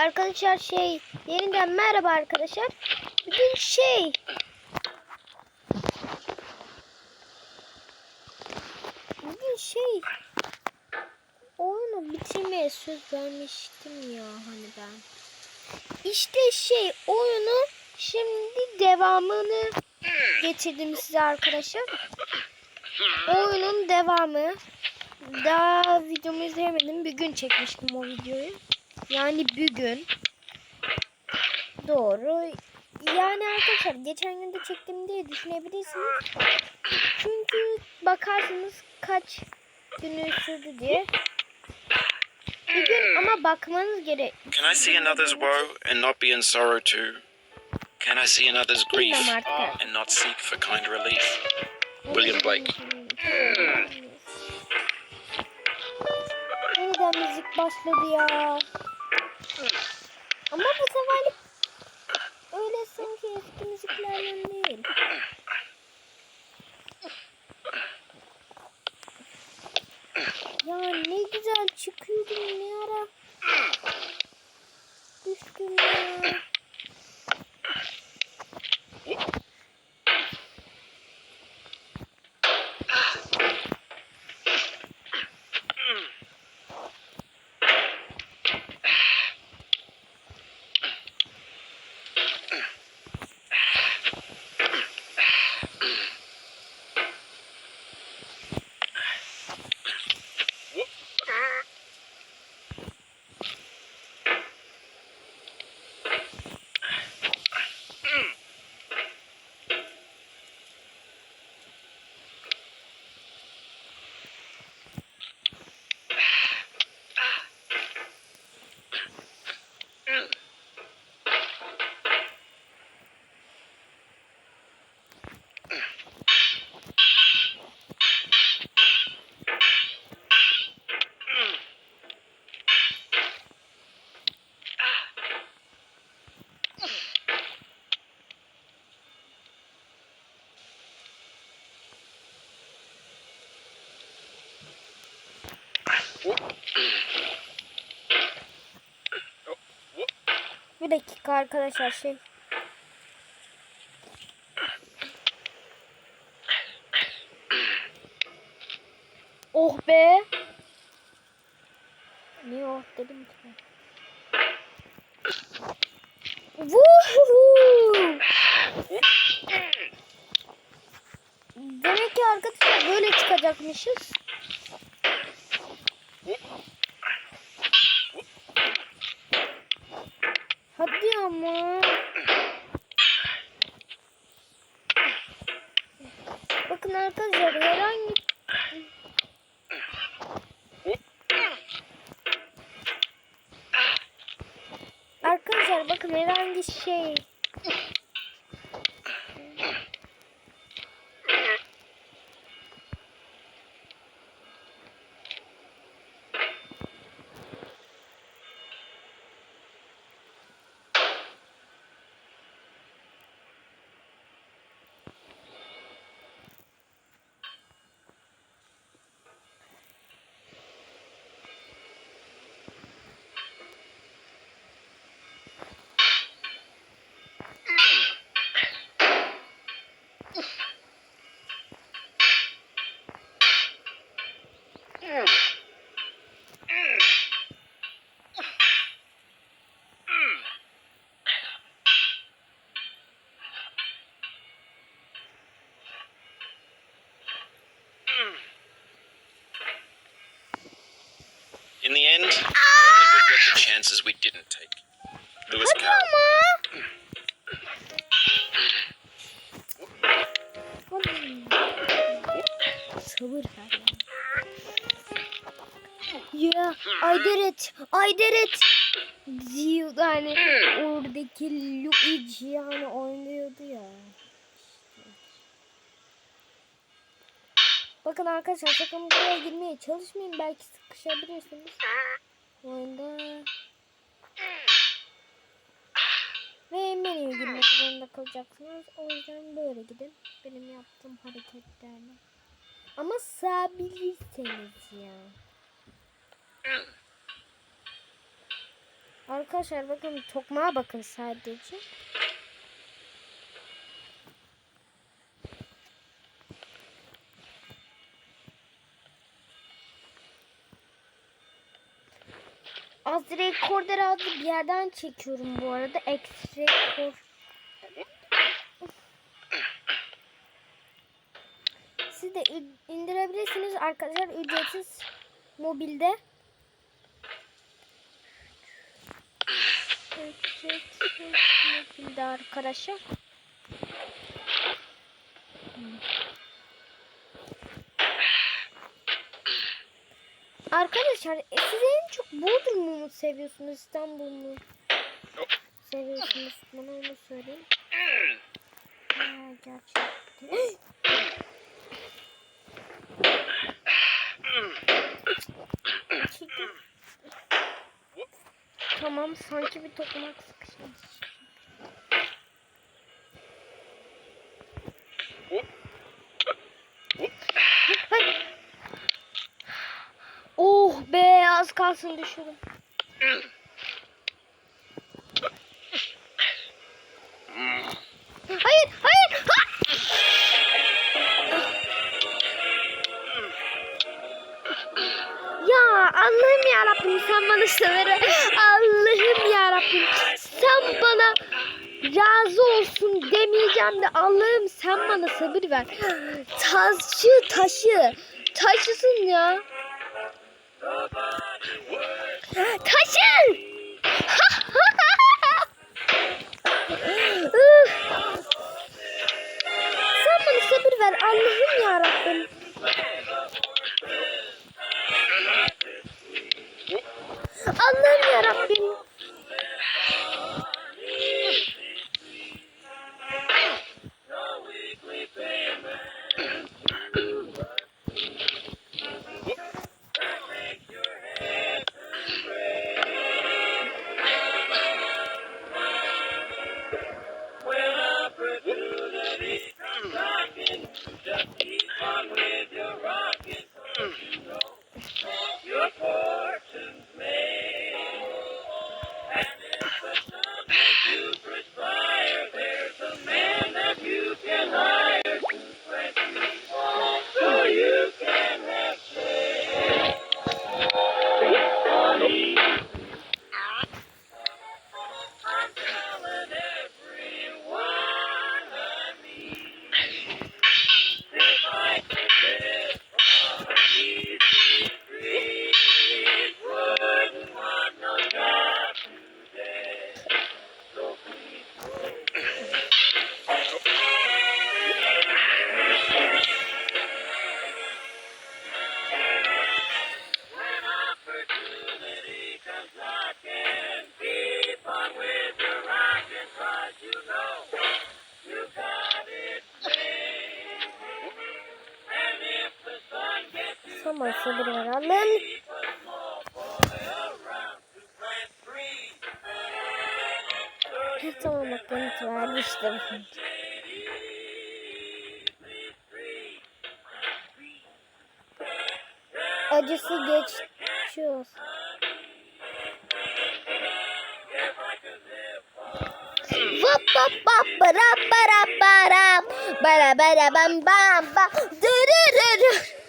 Arkadaşlar şey yeniden merhaba arkadaşlar. Bugün şey Bugün şey oyunu bitirmeye söz vermiştim ya hani ben. İşte şey oyunu şimdi devamını getirdim size arkadaşlar. Oyunun devamı. Daha videomu izleyemedim. Bir gün çekmiştim o videoyu. Yani bugün. Doğru. Yani arkadaşlar geçen gün de çektim diye düşünebilirsiniz. Çünkü bakarsınız kaç günü sürdü diye. Bir gün ama bakmanız gerek. Can I see another's woe and not be in sorrow too? Can I see another's grief and not seek for kind relief? William Blake. Yeniden müzik başladı ya. Ama bu seferlik öyle sanki eski müziklerden değil. Ya ne güzel çıkıyordum ne ara. Düştüm ya. Bir dakika arkadaşlar şey. Oh be. Niye oh dedim ki! Demek ki arkadaşlar böyle çıkacakmışız. Hadi ama. Bakın arkadaşlar herhangi Arkadaşlar bakın herhangi şey In the end, we only regret the chances we didn't take. Lewis Hadi Carroll. ama. Sabır ver ya. Ya I did it. I did it. Diyor yani oradaki Luigi yani oynuyordu ya. Bakın arkadaşlar sakın buraya girmeye çalışmayın. Belki sıkışabilirsiniz. Oyunda ve menüye girmek zorunda kalacaksınız. O yüzden böyle gidin. Benim yaptığım hareketlerle. Ama sığabilirseniz ya. Arka Arkadaşlar bakın tokmağa bakın sadece. Az rekorder adlı bir yerden çekiyorum bu arada. X rekor. Siz de indirebilirsiniz arkadaşlar ücretsiz mobilde. Ücretsiz mobilde arkadaşlar. Arkadaşlar e, siz en çok Bodrum'u mu seviyorsunuz İstanbul mu seviyorsunuz? Bana onu söyleyin. Ha, gerçekten. Tamam sanki bir tokamak sıkışmış. Hayır. Oh be az kalsın düşürdüm. Hayır hayır. Ha! Ya Allah'ım ya Rabbim sen bana ver. Allah'ım ya Rabbim sen bana razı olsun demeyeceğim de Allah'ım sen bana sabır ver. Taşı taşı taşısın ya. Sen bana sabır ver Allah'ım. Tamam bak yanıt vermiştim. Acısı geçiyor. Vap vap vap bara bara bara bara bara bam bam bam dırırırı.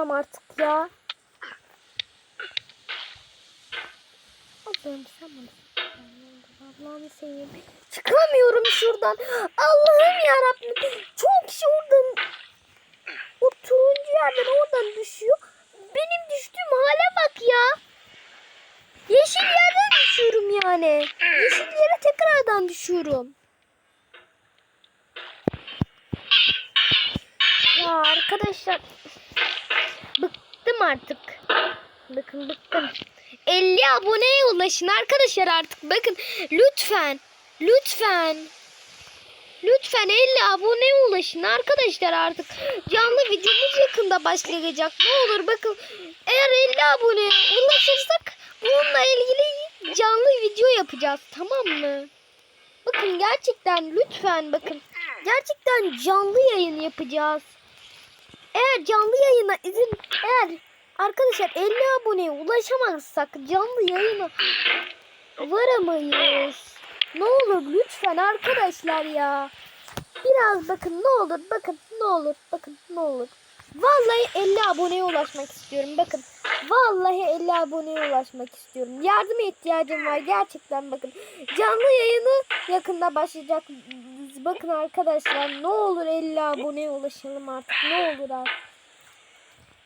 Diyeceğim artık ya. Allah'ım sen. Allah'ım seveyim. Çıkamıyorum şuradan. Allah'ım ya Rabbim. Çok kişi oradan o turuncu yerden oradan düşüyor. Benim düştüğüm hale bak ya. Yeşil yerden düşüyorum yani. Yeşil yere tekrardan düşüyorum. Ya arkadaşlar bıktım artık. Bakın bıktım. 50 aboneye ulaşın arkadaşlar artık. Bakın lütfen. Lütfen. Lütfen 50 aboneye ulaşın arkadaşlar artık. Canlı videomuz yakında başlayacak. Ne olur bakın eğer 50 aboneye ulaşırsak bununla ilgili canlı video yapacağız. Tamam mı? Bakın gerçekten lütfen bakın. Gerçekten canlı yayın yapacağız. Eğer canlı yayına izin arkadaşlar 50 aboneye ulaşamazsak canlı yayına varamayız. Ne olur lütfen arkadaşlar ya. Biraz bakın ne olur bakın ne olur bakın ne olur. Vallahi 50 aboneye ulaşmak istiyorum bakın. Vallahi 50 aboneye ulaşmak istiyorum. Yardıma ihtiyacım var gerçekten bakın. Canlı yayını yakında başlayacak. Bakın arkadaşlar ne olur 50 aboneye ulaşalım artık ne olur artık.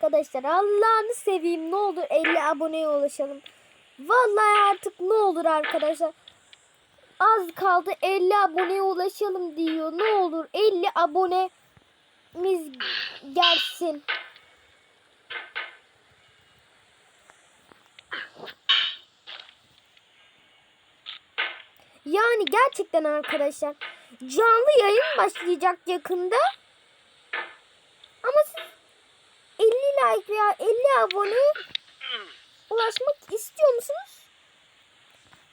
Arkadaşlar Allah'ını seveyim ne olur 50 aboneye ulaşalım. Vallahi artık ne olur arkadaşlar. Az kaldı 50 aboneye ulaşalım diyor. Ne olur 50 abonemiz gelsin. Yani gerçekten arkadaşlar canlı yayın başlayacak yakında. Ama siz 50 like veya 50 abone ulaşmak istiyor musunuz?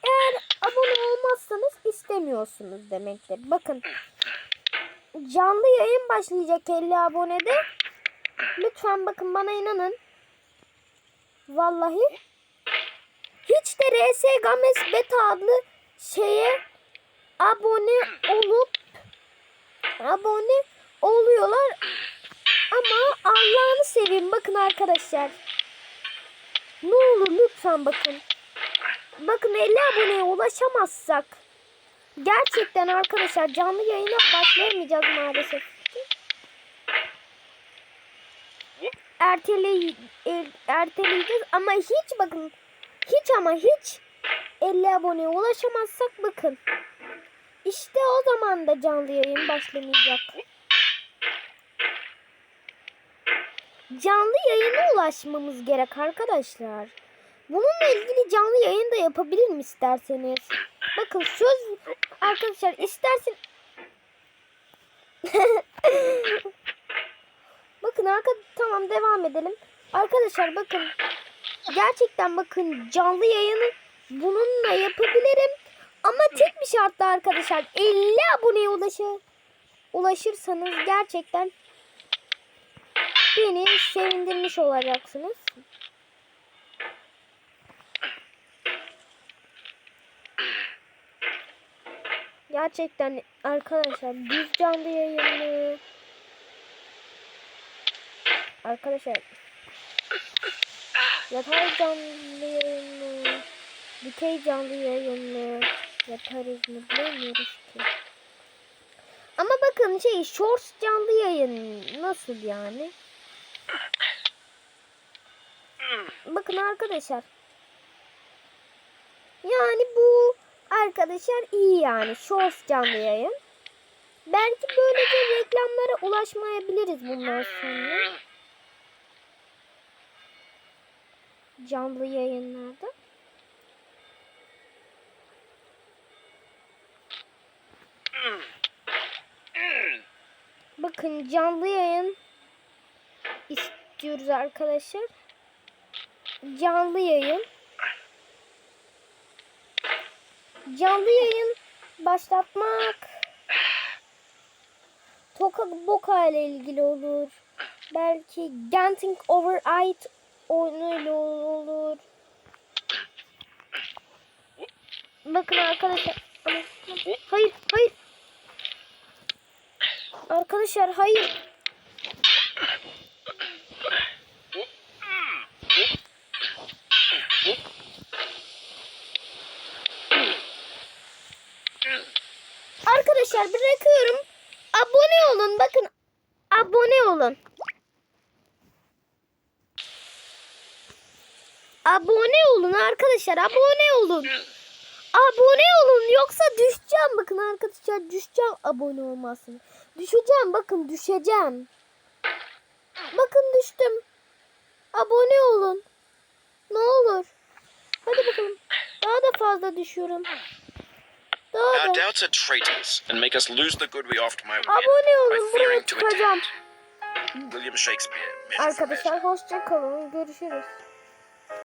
Eğer abone olmazsanız istemiyorsunuz demektir. Bakın canlı yayın başlayacak 50 abonede. Lütfen bakın bana inanın. Vallahi hiç de RS Games Beta adlı şeye abone olup abone oluyorlar Allah'ını seveyim bakın arkadaşlar. Ne olur lütfen bakın. Bakın 50 aboneye ulaşamazsak gerçekten arkadaşlar canlı yayına başlayamayacağız maalesef. Ertele, er- erteleyeceğiz ama hiç bakın hiç ama hiç 50 aboneye ulaşamazsak bakın. İşte o zaman da canlı yayın başlamayacak. Canlı yayına ulaşmamız gerek arkadaşlar. Bununla ilgili canlı yayın da yapabilirim isterseniz. Bakın söz arkadaşlar istersen Bakın arka tamam devam edelim. Arkadaşlar bakın gerçekten bakın canlı yayını bununla yapabilirim. Ama tek bir şartla arkadaşlar 50 aboneye ulaşır, ulaşırsanız gerçekten beni sevindirmiş olacaksınız. Gerçekten arkadaşlar düz canlı yayını Arkadaşlar yatay canlı yayını dikey canlı yayını yaparız mı bilmiyoruz ki. Ama bakın şey shorts canlı yayın nasıl yani? Bakın arkadaşlar. Yani bu arkadaşlar iyi yani shorts canlı yayın. Belki böylece reklamlara ulaşmayabiliriz bundan sonra. Canlı yayınlarda. Bakın canlı yayın istiyoruz arkadaşlar. Canlı yayın. Canlı yayın başlatmak Toka Boka ile ilgili olur. Belki Genting Over It oyunuyla olur. Bakın arkadaşlar. Hayır, hayır. Arkadaşlar hayır. Arkadaşlar bırakıyorum. Abone olun. Bakın abone olun. Abone olun arkadaşlar. Abone olun. Abone olun yoksa düşeceğim. Bakın arkadaşlar düşeceğim abone olmasın. Düşeceğim bakın düşeceğim. Bakın düştüm. Abone olun. Ne olur. Hadi bakalım. Daha da fazla düşüyorum. Daha Our doubts are traitors and make us lose the good we oft might win Abone by olun. Buraya fearing to çıkacağım. attend. William Shakespeare. Measure for measure. Arkadaşlar hoşça kalın. Görüşürüz.